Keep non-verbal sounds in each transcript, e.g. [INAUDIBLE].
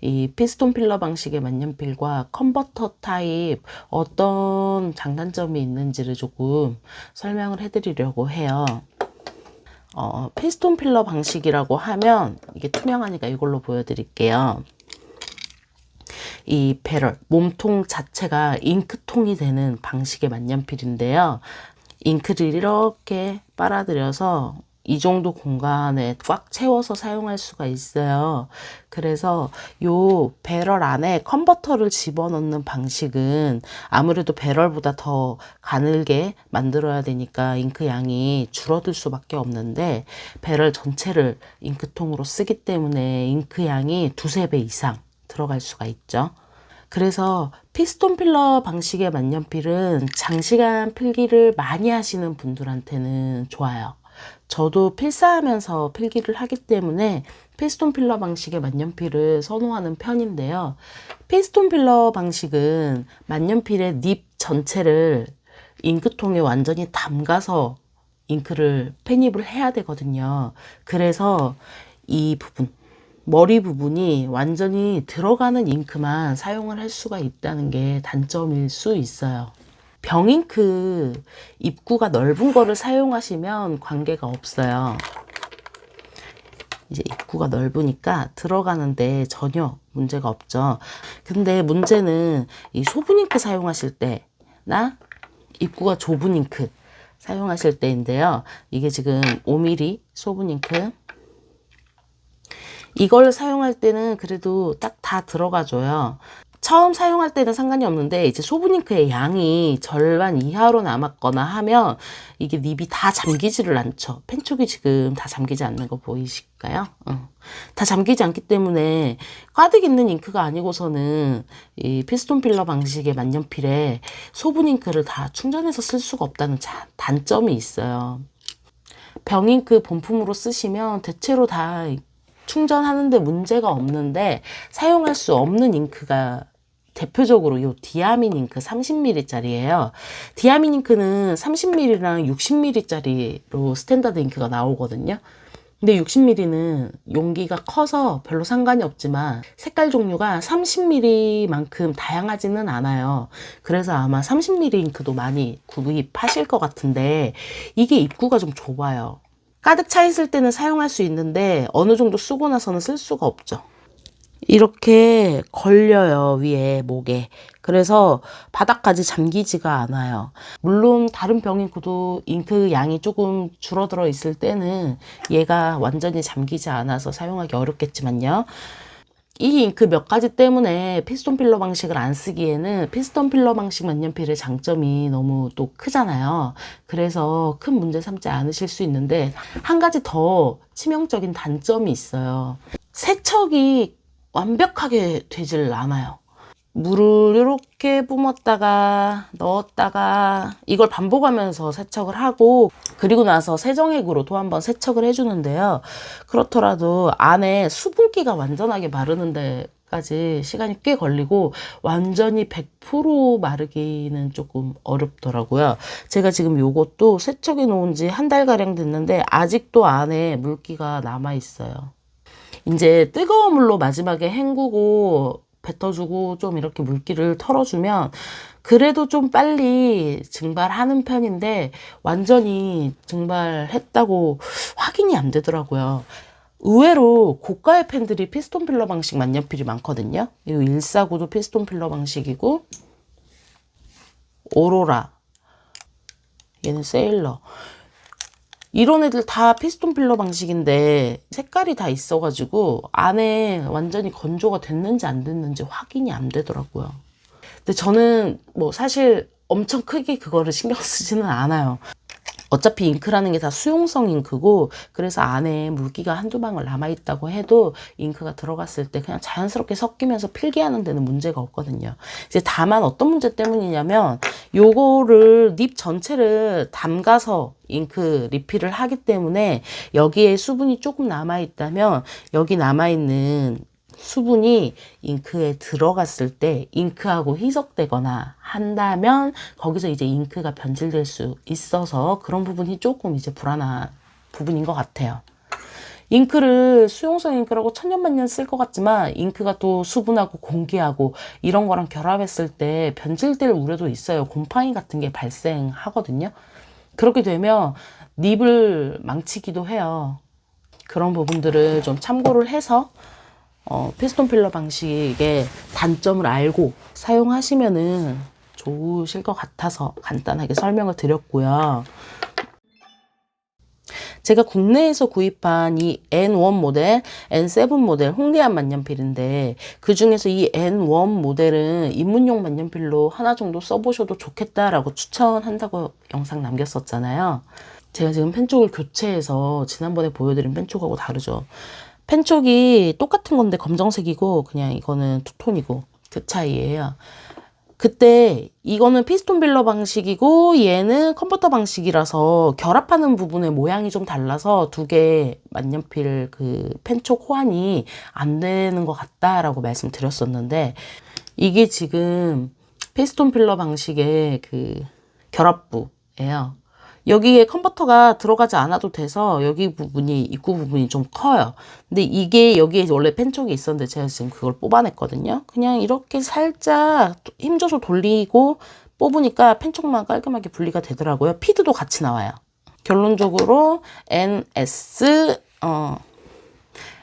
이 피스톤 필러 방식의 만년필과 컨버터 타입 어떤 장단점이 있는지를 조금 설명을 해드리려고 해요. 어, 피스톤 필러 방식이라고 하면 이게 투명하니까 이걸로 보여드릴게요. 이 배럴, 몸통 자체가 잉크통이 되는 방식의 만년필인데요. 잉크를 이렇게 빨아들여서 이 정도 공간에 꽉 채워서 사용할 수가 있어요. 그래서 요 배럴 안에 컨버터를 집어넣는 방식은 아무래도 배럴보다 더 가늘게 만들어야 되니까 잉크 양이 줄어들 수밖에 없는데 배럴 전체를 잉크통으로 쓰기 때문에 잉크 양이 두세 배 이상 들어갈 수가 있죠. 그래서 피스톤 필러 방식의 만년필은 장시간 필기를 많이 하시는 분들한테는 좋아요. 저도 필사하면서 필기를 하기 때문에 피스톤 필러 방식의 만년필을 선호하는 편인데요. 피스톤 필러 방식은 만년필의 닙 전체를 잉크통에 완전히 담가서 잉크를 펜입을 해야 되거든요. 그래서 이 부분, 머리 부분이 완전히 들어가는 잉크만 사용을 할 수가 있다는 게 단점일 수 있어요. 병잉크 입구가 넓은 거를 사용하시면 관계가 없어요. 이제 입구가 넓으니까 들어가는데 전혀 문제가 없죠. 근데 문제는 이 소분 잉크 사용하실 때나 입구가 좁은 잉크 사용하실 때인데요. 이게 지금 5mm 소분 잉크 이걸 사용할 때는 그래도 딱 다 들어가줘요. 처음 사용할 때는 상관이 없는데 이제 소분잉크의 양이 절반 이하로 남았거나 하면 이게 닙이 다 잠기지를 않죠. 펜촉이 지금 다 잠기지 않는 거 보이실까요? 어. 다 잠기지 않기 때문에 가득 있는 잉크가 아니고서는 이 피스톤 필러 방식의 만년필에 소분 잉크를 다 충전해서 쓸 수가 없다는 자- 단점이 있어요. 병잉크 본품으로 쓰시면 대체로 다 충전하는데 문제가 없는데 사용할 수 없는 잉크가 대표적으로 이 디아민 잉크 30mm짜리예요. 디아민 잉크는 30mm랑 60mm짜리로 스탠다드 잉크가 나오거든요. 근데 60mm는 용기가 커서 별로 상관이 없지만 색깔 종류가 30mm만큼 다양하지는 않아요. 그래서 아마 30mm 잉크도 많이 구입하실 것 같은데 이게 입구가 좀 좁아요. 가득 차 있을 때는 사용할 수 있는데 어느 정도 쓰고 나서는 쓸 수가 없죠. 이렇게 걸려요, 위에, 목에. 그래서 바닥까지 잠기지가 않아요. 물론 다른 병잉크도 잉크 양이 조금 줄어들어 있을 때는 얘가 완전히 잠기지 않아서 사용하기 어렵겠지만요. 이 잉크 몇 가지 때문에 피스톤 필러 방식을 안 쓰기에는 피스톤 필러 방식 만년필의 장점이 너무 또 크잖아요. 그래서 큰 문제 삼지 않으실 수 있는데 한 가지 더 치명적인 단점이 있어요. 세척이 완벽하게 되질 않아요. 물을 이렇게 뿜었다가 넣었다가 이걸 반복하면서 세척을 하고 그리고 나서 세정액으로 또 한번 세척을 해주는데요. 그렇더라도 안에 수분기가 완전하게 마르는 데까지 시간이 꽤 걸리고 완전히 100% 마르기는 조금 어렵더라고요. 제가 지금 요것도 세척해 놓은 지 한 달가량 됐는데 아직도 안에 물기가 남아 있어요. 이제 뜨거운 물로 마지막에 헹구고 뱉어주고 좀 이렇게 물기를 털어주면 그래도 좀 빨리 증발하는 편인데 완전히 증발했다고 확인이 안 되더라고요. 의외로 고가의 펜들이 피스톤 필러 방식 만년필이 많거든요. 이 149도 피스톤 필러 방식이고 오로라 얘는 세일러 이런 애들 다 피스톤 필러 방식인데 색깔이 다 있어가지고 안에 완전히 건조가 됐는지 안 됐는지 확인이 안 되더라고요. 근데 저는 뭐 사실 엄청 크게 그거를 신경 [LAUGHS] 쓰지는 않아요. 어차피 잉크라는 게 다 수용성 잉크고 그래서 안에 물기가 한두 방울 남아있다고 해도 잉크가 들어갔을 때 그냥 자연스럽게 섞이면서 필기하는 데는 문제가 없거든요. 이제 다만 어떤 문제 때문이냐면 요거를 닙 전체를 담가서 잉크 리필을 하기 때문에 여기에 수분이 조금 남아 있다면 여기 남아 있는 수분이 잉크에 들어갔을 때 잉크하고 희석되거나 한다면 거기서 이제 잉크가 변질될 수 있어서 그런 부분이 조금 이제 불안한 부분인 것 같아요. 잉크를 수용성 잉크라고 천년만년 쓸 것 같지만 잉크가 또 수분하고 공기하고 이런 거랑 결합했을 때 변질될 우려도 있어요. 곰팡이 같은 게 발생하거든요. 그렇게 되면 립을 망치기도 해요. 그런 부분들을 좀 참고를 해서 어, 피스톤 필러 방식의 단점을 알고 사용하시면은 좋으실 것 같아서 간단하게 설명을 드렸고요. 제가 국내에서 구입한 이 N1 모델, N7 모델 홍대한 만년필인데 그 중에서 이 N1 모델은 입문용 만년필로 하나 정도 써보셔도 좋겠다라고 추천한다고 영상 남겼었잖아요. 제가 지금 펜촉을 교체해서 지난번에 보여드린 펜촉하고 다르죠. 펜촉이 똑같은 건데 검정색이고 그냥 이거는 투톤이고 그 차이예요. 그때 이거는 피스톤 빌러 방식이고 얘는 컴퓨터 방식이라서 결합하는 부분의 모양이 좀 달라서 두 개 만년필 그 펜촉 호환이 안 되는 것 같다라고 말씀드렸었는데 이게 지금 피스톤 필러 방식의 그 결합부예요. 여기에 컨버터가 들어가지 않아도 돼서 여기 부분이 입구 부분이 좀 커요. 근데 이게 여기에 원래 펜촉이 있었는데 제가 지금 그걸 뽑아냈거든요. 그냥 이렇게 살짝 힘줘서 돌리고 뽑으니까 펜촉만 깔끔하게 분리가 되더라고요. 피드도 같이 나와요. 결론적으로 NS 어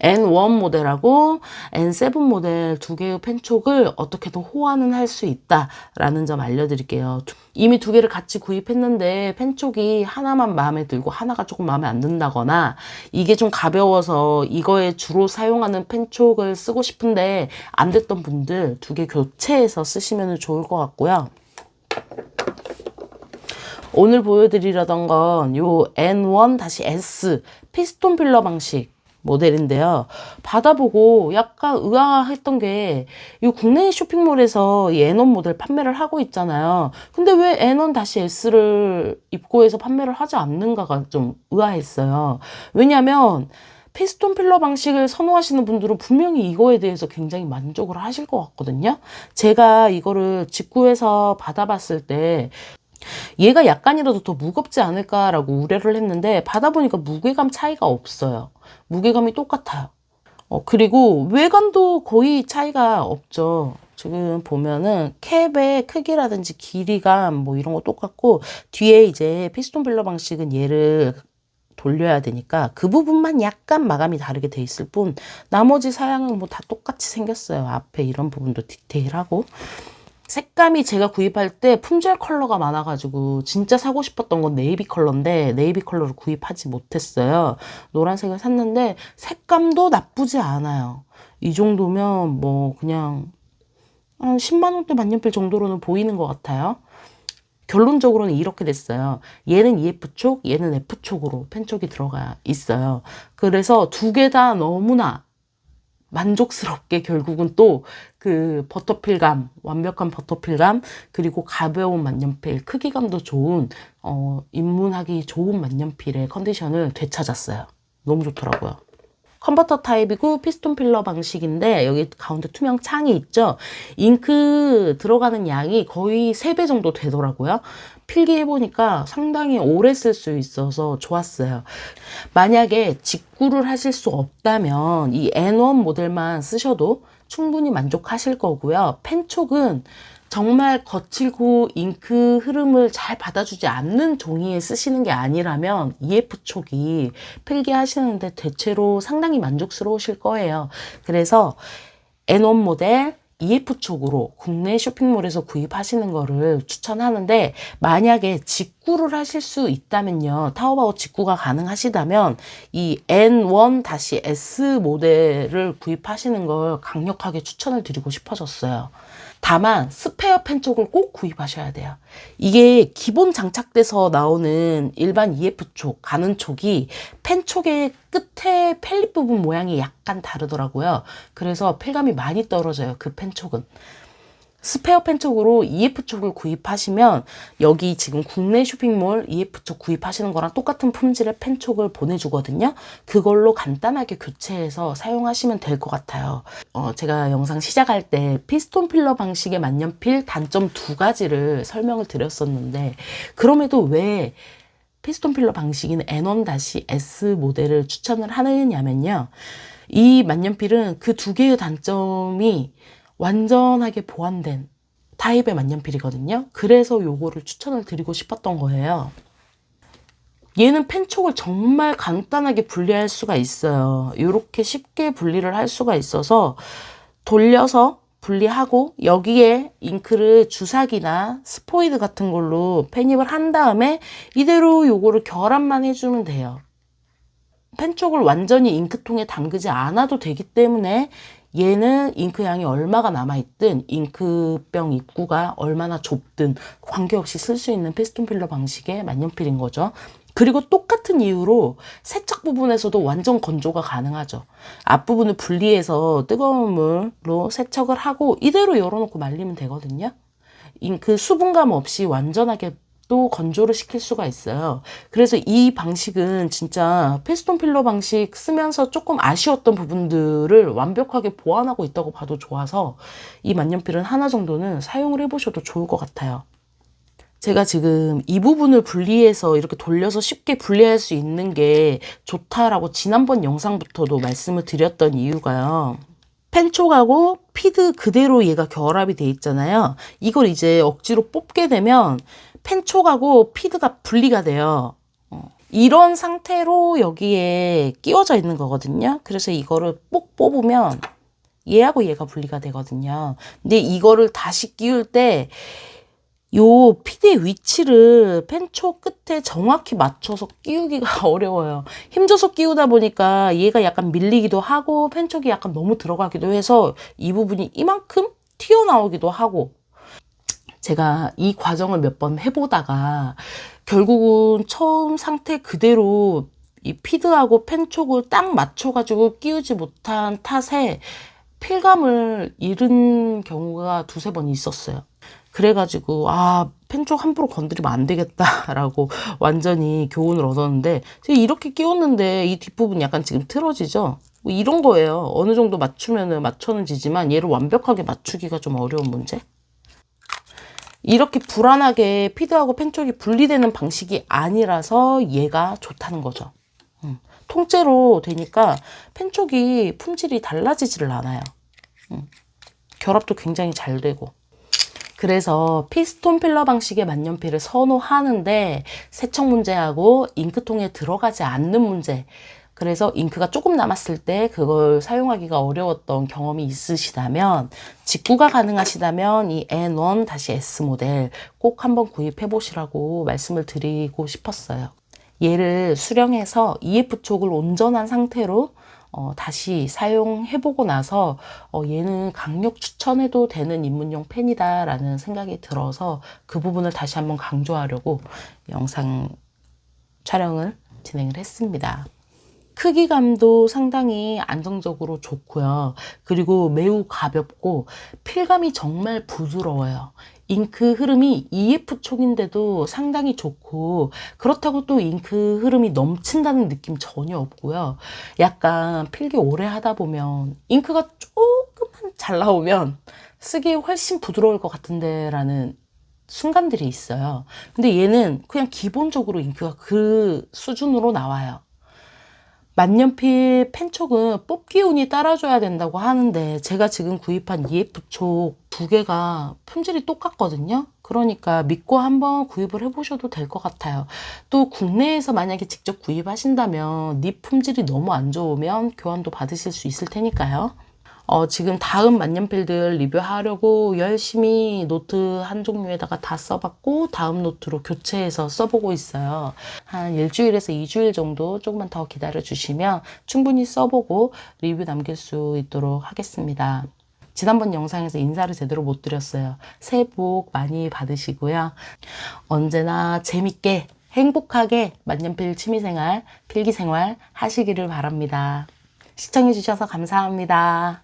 N1 모델하고 N7 모델 두 개의 펜촉을 어떻게든 호환은 할 수 있다라는 점 알려드릴게요. 이미 두 개를 같이 구입했는데 펜촉이 하나만 마음에 들고 하나가 조금 마음에 안 든다거나 이게 좀 가벼워서 이거에 주로 사용하는 펜촉을 쓰고 싶은데 안 됐던 분들 두 개 교체해서 쓰시면 좋을 것 같고요. 오늘 보여드리려던 건 요 N1-S 피스톤 필러 방식 모델인데요. 받아보고 약간 의아했던 게, 이 국내 쇼핑몰에서 이 N1 모델 판매를 하고 있잖아요. 근데 왜 N1-S를 입고해서 판매를 하지 않는가가 좀 의아했어요. 왜냐면, 피스톤 필러 방식을 선호하시는 분들은 분명히 이거에 대해서 굉장히 만족을 하실 것 같거든요. 제가 이거를 직구해서 받아봤을 때 얘가 약간이라도 더 무겁지 않을까라고 우려를 했는데 받아보니까 무게감 차이가 없어요. 무게감이 똑같아요. 어, 그리고 외관도 거의 차이가 없죠. 지금 보면은 캡의 크기라든지 길이감 뭐 이런 거 똑같고 뒤에 이제 피스톤 빌러 방식은 얘를 돌려야 되니까 그 부분만 약간 마감이 다르게 돼 있을 뿐 나머지 사양은 뭐 다 똑같이 생겼어요. 앞에 이런 부분도 디테일하고 색감이 제가 구입할 때 품절 컬러가 많아가지고 진짜 사고 싶었던 건 네이비 컬러인데 네이비 컬러를 구입하지 못했어요. 노란색을 샀는데 색감도 나쁘지 않아요. 이 정도면 뭐 그냥 한 10만 원대 만년필 정도로는 보이는 것 같아요. 결론적으로는 이렇게 됐어요. 얘는 EF촉, 얘는 F촉으로 펜촉이 들어가 있어요. 그래서 두 개 다 너무나 만족스럽게 결국은 또 그 버터필감, 완벽한 버터필감, 그리고 가벼운 만년필, 크기감도 좋은, 어, 입문하기 좋은 만년필의 컨디션을 되찾았어요. 너무 좋더라고요. 컨버터 타입이고 피스톤 필러 방식인데 여기 가운데 투명 창이 있죠. 잉크 들어가는 양이 거의 3배 정도 되더라고요. 필기해보니까 상당히 오래 쓸 수 있어서 좋았어요. 만약에 직구를 하실 수 없다면 이 N1 모델만 쓰셔도 충분히 만족하실 거고요. 펜촉은 정말 거칠고 잉크 흐름을 잘 받아주지 않는 종이에 쓰시는 게 아니라면 EF 촉이 필기하시는데 대체로 상당히 만족스러우실 거예요. 그래서 N1 모델 EF 촉으로 국내 쇼핑몰에서 구입하시는 거를 추천하는데 만약에 직구를 하실 수 있다면요. 타오바오 직구가 가능하시다면 이 N1-S 모델을 구입하시는 걸 강력하게 추천을 드리고 싶어졌어요. 다만 스페어 펜촉을 꼭 구입하셔야 돼요. 이게 기본 장착돼서 나오는 일반 EF 촉, 가는 촉이 펜 촉의 끝에 펠릿 부분 모양이 약간 다르더라고요. 그래서 필감이 많이 떨어져요. 그 펜 촉은. 스페어 펜촉으로 EF 촉을 구입하시면 여기 지금 국내 쇼핑몰 EF 촉 구입하시는 거랑 똑같은 품질의 펜촉을 보내주거든요. 그걸로 간단하게 교체해서 사용하시면 될 것 같아요. 어, 제가 영상 시작할 때 피스톤 필러 방식의 만년필 단점 두 가지를 설명을 드렸었는데 그럼에도 왜 피스톤 필러 방식인 N1-S 모델을 추천을 하느냐면요. 이 만년필은 그 두 개의 단점이 완전하게 보완된 타입의 만년필이거든요. 그래서 요거를 추천을 드리고 싶었던 거예요. 얘는 펜촉을 정말 간단하게 분리할 수가 있어요. 이렇게 쉽게 분리를 할 수가 있어서 돌려서 분리하고 여기에 잉크를 주사기나 스포이드 같은 걸로 펜입을 한 다음에 이대로 요거를 결합만 해주면 돼요. 펜촉을 완전히 잉크통에 담그지 않아도 되기 때문에 얘는 잉크 양이 얼마가 남아있든 잉크병 입구가 얼마나 좁든 관계없이 쓸 수 있는 피스톤 필러 방식의 만년필인 거죠. 그리고 똑같은 이유로 세척 부분에서도 완전 건조가 가능하죠. 앞부분을 분리해서 뜨거운 물로 세척을 하고 이대로 열어놓고 말리면 되거든요. 잉크 수분감 없이 완전하게 또 건조를 시킬 수가 있어요. 그래서 이 방식은 진짜 페스톤 필러 방식 쓰면서 조금 아쉬웠던 부분들을 완벽하게 보완하고 있다고 봐도 좋아서 이 만년필은 하나 정도는 사용을 해보셔도 좋을 것 같아요. 제가 지금 이 부분을 분리해서 이렇게 돌려서 쉽게 분리할 수 있는 게 좋다라고 지난번 영상부터도 말씀을 드렸던 이유가요. 펜촉하고 피드 그대로 얘가 결합이 돼 있잖아요. 이걸 이제 억지로 뽑게 되면 펜촉하고 피드가 분리가 돼요. 어, 이런 상태로 여기에 끼워져 있는 거거든요. 그래서 이거를 뽁 뽑으면 얘하고 얘가 분리가 되거든요. 근데 이거를 다시 끼울 때 요 피드의 위치를 펜촉 끝에 정확히 맞춰서 끼우기가 [LAUGHS] 어려워요. 힘줘서 끼우다 보니까 얘가 약간 밀리기도 하고 펜촉이 약간 너무 들어가기도 해서 이 부분이 이만큼 튀어나오기도 하고 제가 이 과정을 몇 번 해보다가 결국은 처음 상태 그대로 이 피드하고 펜촉을 딱 맞춰가지고 끼우지 못한 탓에 필감을 잃은 경우가 두세 번 있었어요. 그래가지고 아 펜촉 함부로 건드리면 안 되겠다라고 [LAUGHS] 완전히 교훈을 얻었는데 제가 이렇게 끼웠는데 이 뒷부분 약간 지금 틀어지죠? 뭐 이런 거예요. 어느 정도 맞추면은 맞춰는 지지만 얘를 완벽하게 맞추기가 좀 어려운 문제? 이렇게 불안하게 피드하고 펜촉이 분리되는 방식이 아니라서 얘가 좋다는 거죠. 음, 통째로 되니까 펜촉이 품질이 달라지지를 않아요. 음, 결합도 굉장히 잘 되고. 그래서 피스톤 필러 방식의 만년필을 선호하는데 세척 문제하고 잉크통에 들어가지 않는 문제. 그래서 잉크가 조금 남았을 때 그걸 사용하기가 어려웠던 경험이 있으시다면 직구가 가능하시다면 이 N1-S 모델 꼭 한번 구입해 보시라고 말씀을 드리고 싶었어요. 얘를 수령해서 EF 촉을 온전한 상태로 어, 다시 사용해보고 나서 어, 얘는 강력 추천해도 되는 입문용 펜이다 라는 생각이 들어서 그 부분을 다시 한번 강조하려고 영상 촬영을 진행을 했습니다. 크기감도 상당히 안정적으로 좋고요. 그리고 매우 가볍고 필감이 정말 부드러워요. 잉크 흐름이 EF 촉인데도 상당히 좋고 그렇다고 또 잉크 흐름이 넘친다는 느낌 전혀 없고요. 약간 필기 오래 하다 보면 잉크가 조금만 잘 나오면 쓰기 훨씬 부드러울 것 같은데 라는 순간들이 있어요. 근데 얘는 그냥 기본적으로 잉크가 그 수준으로 나와요. 만년필 펜촉은 뽑기 운이 따라줘야 된다고 하는데 제가 지금 구입한 EF촉 두 개가 품질이 똑같거든요. 그러니까 믿고 한번 구입을 해보셔도 될 것 같아요. 또 국내에서 만약에 직접 구입하신다면 립 품질이 너무 안 좋으면 교환도 받으실 수 있을 테니까요. 어, 지금 다음 만년필들 리뷰하려고 열심히 노트 한 종류에다가 다 써봤고 다음 노트로 교체해서 써보고 있어요. 한 일주일에서 2주일 정도 조금만 더 기다려 주시면 충분히 써보고 리뷰 남길 수 있도록 하겠습니다. 지난번 영상에서 인사를 제대로 못 드렸어요. 새해 복 많이 받으시고요. 언제나 재밌게 행복하게 만년필 취미생활, 필기생활 하시기를 바랍니다. 시청해주셔서 감사합니다.